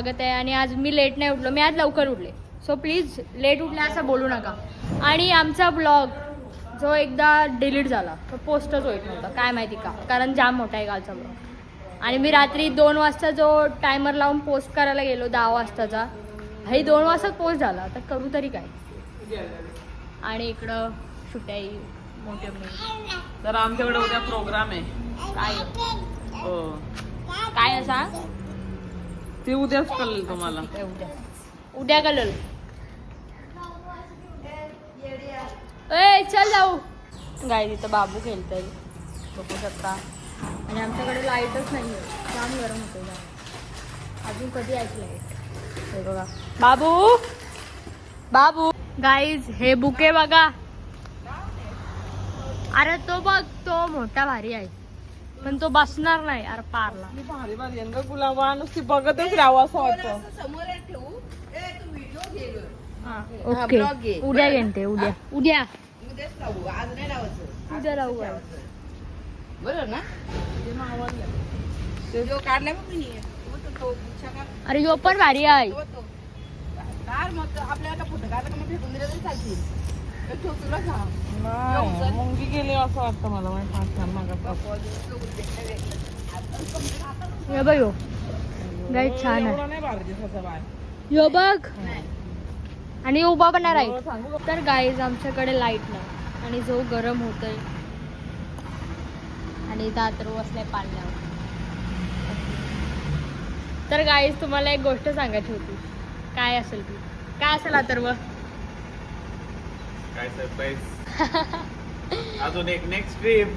स्वागत आहे आणि आज मी लेट नाही उठलो मी आज लवकर उठले. सो प्लीज लेट उठले असं बोलू नका. आणि आमचा ब्लॉग जो एकदा डिलीट झाला तो पोस्टच होत नव्हता. काय माहिती का? कारण जाम मोठा आहे कालचा ब्लॉग आणि मी रात्री दोन वाजता जो टायमर लावून पोस्ट करायला गेलो दहा वाजताचा हे दोन वाजता पोस्ट झाला. तर करू तरी काय? आणि इकडं सुट्याई मोठे मोठे तर आमच्याकडे उद्या प्रोग्राम आहे. काय? हो. काय असा ते उद्याच कळेल तुम्हाला. उद्या. उद्या ए चल जाऊ. गाय तिथं बाबू खेळतंय. बघू शकता. आणि आमच्याकडे लाईटच नाही आहे जाम गरम होते अजून कधी यायची लाइट हे बघा. बाबू! बाबू! गाईज हे बुके बघा. अरे तो बघ तो मोठा भारी आहे. पण तो बसणार नाही अरे पारला. मी भारी भारी ना गुलाबा नुसती बघतच राहावं असं वाटतं. ओके. उद्या घेते उद्या. उद्या. उद्या राहू आहे. अरे यो पण भारी आहे. नाही, मुंगी गेली असं वाटतं मला माहिती पाच छान मागास यो बघ यो. छान आहे. यो बघ. आणि उभा पण नाही? तर गाईज आमच्याकडे लाइट नाही. आणि जो गरम होतोय. आणि दातर बसलाय पाण्यावर. तर गाईज तुम्हाला एक गोष्ट सांगायची होती. काय असेल ती? काय असेल अथर्व काय सरप्राईज अजून एक नेक्स्ट ट्रिप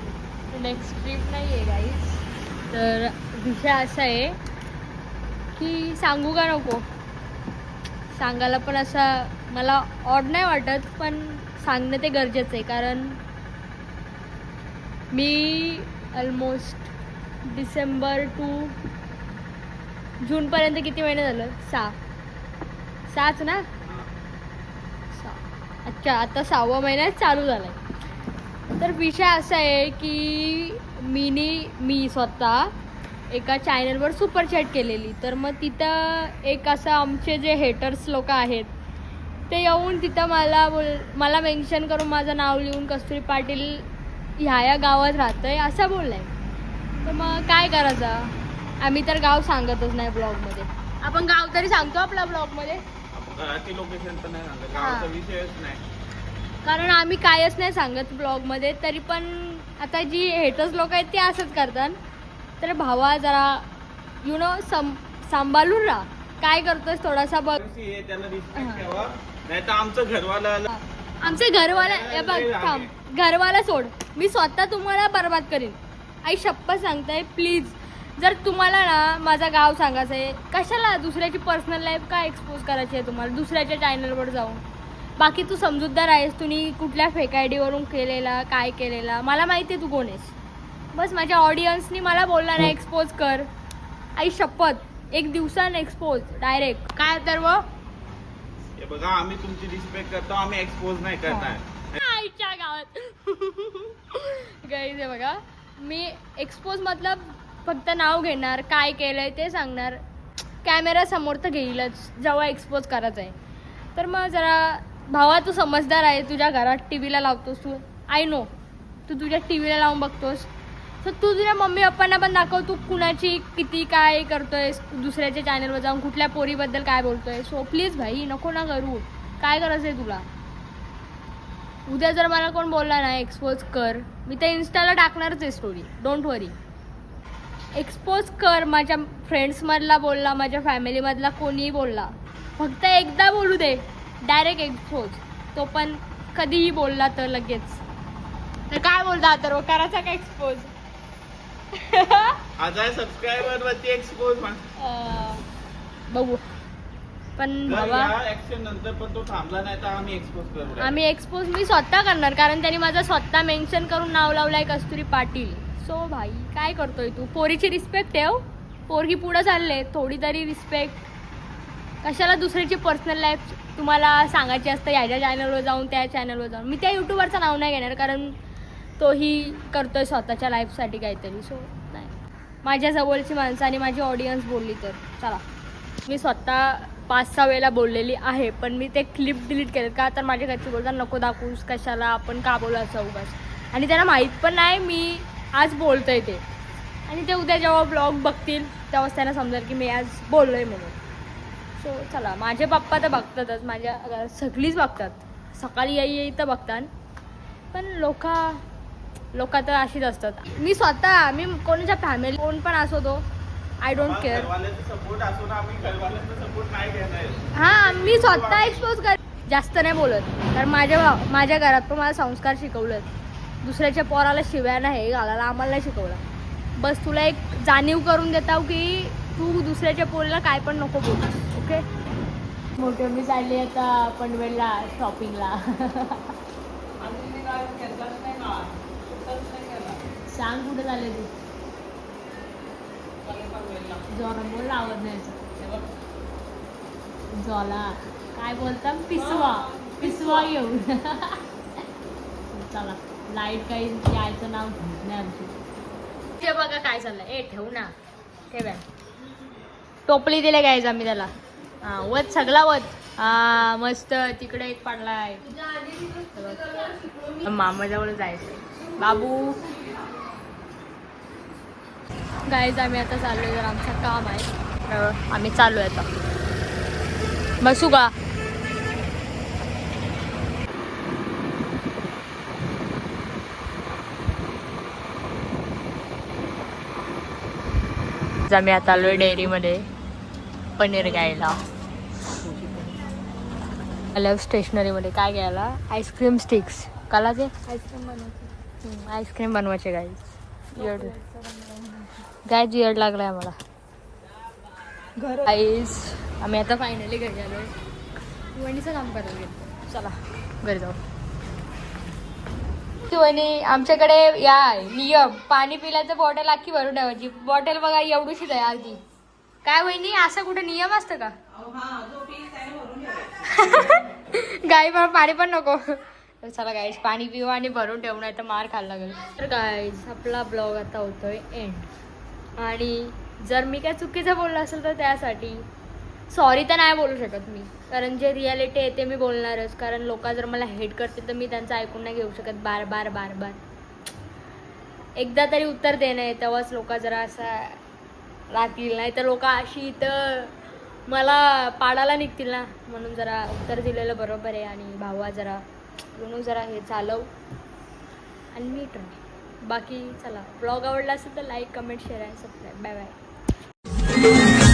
नेक्स्ट ट्रिप नाही आहे गाईज तर विषय असा आहे की सांगू का नको? सांगायला पण असा मला ऑड नाही वाटत पण सांगणं ते गरजेचं आहे. कारण मी ऑलमोस्ट डिसेंबर टू जूनपर्यंत किती महिने झालं? सहा. सहाच ना? सहा. अच्छा आता सहावा महिन्यात चालू झाला आहे तर विषय असा आहे की मीनी मी स्वतः एका चॅनलवर सुपर चॅट केलेली. तर मग तिथं एक असं आमचे जे हेटर्स लोक आहेत ते येऊन तिथं मला बोल मला मेन्शन करून माझं नाव लिहून कस्तुरी पाटील ह्या या गावात राहतं आहे असं बोललंय. तर मग काय करायचं? आम्ही तर गाव सांगतच नाही ब्लॉगमध्ये आपण गाव तरी सांगतो आपल्या ब्लॉगमध्ये घराची लोकेशन पण नाही सांगत. गावचा विषयच नाही. कारण आम्ही कायच नाही सांगत ब्लॉगमध्ये तरी पण आता जी हेटर्स लोक आहेत ते असंच करतात. तर भावा जरा यु नो सम सांभाळून राहा. काय करतोस थोडासा बघ. दिवशी हे त्याला. रिस्पेक्ट ठेवा. नाही तर आमचं घरवाला आमचे घरवाला हे बघ थांब. घरवाला सोड. मी स्वतः तुम्हाला बर्बाद करीन. आई शप्पथ सांगताय प्लीज जर तुम्हाला ना माझं गाव सांगायचं आहे कशाला दुसऱ्याची पर्सनल लाईफ काय एक्सपोज करायची आहे तुम्हाला? दुसऱ्याच्या चॅनलवर जाऊन. बाकी तू समजूतदार आहेस तुम्ही कुठल्या फेक आय डीवरून केलेला काय केलेला? मला माहिती आहे तू कोण आहेस. बस माझ्या ऑडियन्सनी मला बोलला नाही एक्सपोज कर. आई शपथ एक दिवसानं एक्सपोज डायरेक्ट काय तर व? हे बघा आम्ही तुमची रिस्पेक्ट करतो आम्ही एक्सपोज नाही करणार. आईच्या गावात. गाईज हे बघा मी एक्सपोज मतलब फक्त नाव घेणार काय केलंय ते सांगणार. कॅमेरा समोर तर घेईलच जेव्हा एक्सपोज करायचं आहे. तर मग जरा भावा तू समजदार आहे तुझ्या घरात टी व्हीला लावतोस तू. आय नो तू तुझ्या टी व्हीला लावून बघतोस. तर तू तुझ्या मम्मी पप्पांना पण दाखव तू कुणाची किती काय करतोयस दुसऱ्याच्या चॅनलवर जाऊन कुठल्या पोरीबद्दल काय बोलतोय. सो प्लीज भाई नको ना करू. काय करायचं आहे तुला? उद्या जर मला कोण बोलला ना एक्सपोज कर. मी ते इन्स्टाला टाकणारच आहे स्टोरी डोंट वरी एक्सपोज कर माझ्या फ्रेंड्समधला बोलला माझ्या फॅमिलीमधला कोणीही बोलला. फक्त एकदा बोलू दे डायरेक्ट एक्सपोज तो पण कधीही बोलला तर लगेच. तर काय बोलता तर करायचा का एक्सपोज सबस्क्रायबर वरती एक्सपोज बघू. पण भावा या ऍक्शन नंतर पण तो थांबला नाही तर आम्ही एक्सपोज करू. आम्ही एक्सपोज मी स्वतः करणार कारण त्यांनी माझं स्वतः मेन्शन करून नाव लावलंय कस्तुरी पाटील. सो भाई काय करतोय तू? पोरीची रिस्पेक्ट ठेव. पोरगी पुढं चालले थोडी तरी रिस्पेक्ट कशाला दुसऱ्याची पर्सनल लाईफ तुम्हाला सांगायची असतं? याच्या चॅनलवर जाऊन त्या चॅनलवर जाऊन. मी त्या युट्यूबरचं नाव नाही घेणार कारण तोही करतोय स्वतःच्या लाईफसाठी काहीतरी. सो नाही. माझ्या जवळची माणसं आणि माझी ऑडियन्स बोलली तर. चला. मी स्वतः पाच सहा वेळेला बोललेली आहे पण मी ते क्लिप डिलीट केले का? तर माझ्या घरचे बोलतात नको दाखवूस कशाला? आपण का बोलायचं उगाच? आणि त्यांना माहीत पण नाही मी आज बोलतोय ते. आणि ते उद्या जेव्हा ब्लॉग बघतील तेव्हाच त्यांना समजेल की मी आज बोललो आहे म्हणून. सो चला माझे पप्पा तर बघतातच माझ्या घरात सगळीच बघतात. सकाळी येई येई तर बघतात. पण लोक लोक तर अशीच असतात. मी स्वतः मी कोणाच्या फॅमिली कोण पण असो तो आय डोंट केअर हा मी स्वतः एक्सपोज कर जास्त नाही बोलत. कारण माझ्या माझ्या घरात पण मला संस्कार शिकवलेत. दुसऱ्याच्या पोराला शिव्या नाही घालायला आम्हाला नाही शिकवलं. बस तुला एक जाणीव करून देताव की तू दुसऱ्याच्या पोरीला काय पण नको बोलू ओके? मोठे मी चालली आता पनवेलला शॉपिंगला सांग कुठे झाले तू? जोरा बोल आवड नाही जॉला. काय बोलता? पिसवा. पिसवा येऊन. चला. लाइट काही यायचं नाव घेत नाही आमची. ते बघा काय चाललं ए ठेवू ना. ठेव्या टोपली दिले घ्यायचं आम्ही त्याला. हा वत सगळा वत हा मस्त तिकडे एक पडलाय. मामाजवळ जायचं बाबू. गायज आम्ही आता चाललोय जर आमचं काम आहे. आम्ही आम्ही चाललोय आता. बसू का? आम्ही आता आलोय डेअरीमध्ये पनीर घ्यायला. आलं स्टेशनरीमध्ये. काय घ्यायला? Ice cream sticks. काला ते? आईस्क्रीम बनवायची. आईस्क्रीम बनवायचे गाईज इयड गायज इयड लागलाय आम्हाला. घर. आईज आम्ही आता फायनली घरी आलोय. वणीचं काम करायला चला घरी जाऊ. ती वहिनी आमच्याकडे या नियम. पाणी पिल्याचं बॉटल अख्खी भरून ठेवायची. बॉटल बघा एवढीशीच आहे अर्धी काय वहिनी असं कुठे नियम असतं का? गाई पण पाणी पण नको. तर चला गाईज पाणी पिऊ आणि भरून ठेवू नाही तर मार खायला लागेल. तर गाईज आपला ब्लॉग आता होतोय एंड आणि जर मी काय चुकीचं बोललं असेल तर त्यासाठी सॉरी तर नाही बोलू शकत मी. कारण जे रियालिटी आहे ते मी बोलणारच. कारण लोक जर मला हेट करते तर मी त्यांचं ऐकून नाही घेऊ शकत. बार बार बार बार. एकदा तरी उत्तर देणं आहे. तेव्हाच लोक जरा असा राहतील नाही तर लोक अशी इथं मला पाडायला निघतील ना. म्हणून जरा उत्तर दिलेलं बरोबर आहे. आणि भावा जरा म्हणून जरा हे चालव. आणि मी राहा बाकी चला. ब्लॉग आवडला असेल तर लाईक कमेंट शेअर आणि सबस्क्राईब बाय बाय